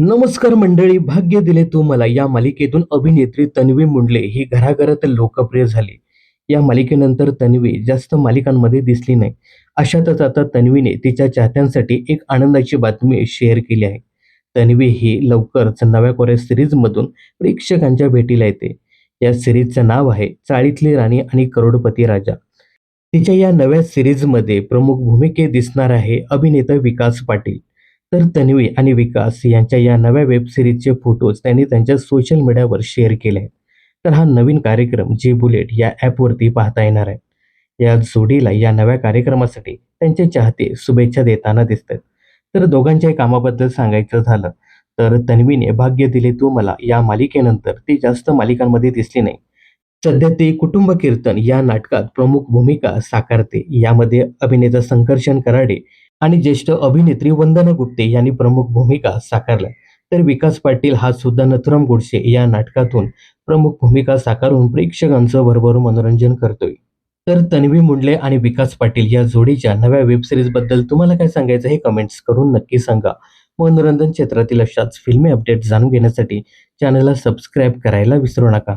नमस्कार मंडळी भाग्य दिले तू मला. या मालिकेतून अभिनेत्री तन्वी मुंडले ही घराघरात लोकप्रिय झाली. या मालिकेनंतर तन्वी जास्त मालिकांमध्ये दिसली नाही. अशातच आता तन्वीने तिच्या चाहत्यांसाठी एक आनंदाची बातमी शेअर केली आहे. तन्वी ही लवकरच नव्या कोऱ्या सिरीजमधून प्रेक्षकांच्या भेटीला येते. या सिरीजचं नाव आहे चाळीतली राणी आणि करोडपती राजा. तिच्या या नव्या सिरीजमध्ये प्रमुख भूमिकेत दिसणार आहे अभिनेता विकास पाटील. तर तन्वी आणि विकास यांच्या या नव्या वेबसिरीजचे फोटोज त्यांनी त्यांच्या सोशल मीडियावर शेअर केले. आहेत तर हा नवीन कार्यक्रम जे बुलेट या ॲपवरती पाहता येणार आहे. या जोडीला या नव्या कार्यक्रमासाठी त्यांचे चाहते शुभेच्छा देताना दिसतात. तर दोघांच्या कामाबद्दल सांगायचं झालं तर तन्वीने भाग्य दिले तू मला या मालिकेनंतर ती जास्त मालिकांमध्ये दिसली नाही. सध्या ते कुटुंब कीर्तन या नाटकात प्रमुख भूमिका साकारते. यामध्ये अभिनेता संकर्षण कराडे आणि ज्येष्ठ अभिनेत्री वंदना गुप्ते यांनी प्रमुख भूमिका साकारल्या. तर विकास पाटील हा सुद्धा नथुराम गोडसे या नाटकातून प्रमुख भूमिका साकारून प्रेक्षकांचं भरभरून मनोरंजन करतोय. तर तन्वी मुंडले आणि विकास पाटील या जोडीच्या नव्या वेबबद्दल तुम्हाला काय सांगायचं हे कमेंट्स करून नक्की सांगा. मनोरंजन क्षेत्रातील अशाच फिल्मी अपडेट जाणून घेण्यासाठी चॅनलला सबस्क्राईब करायला विसरू नका.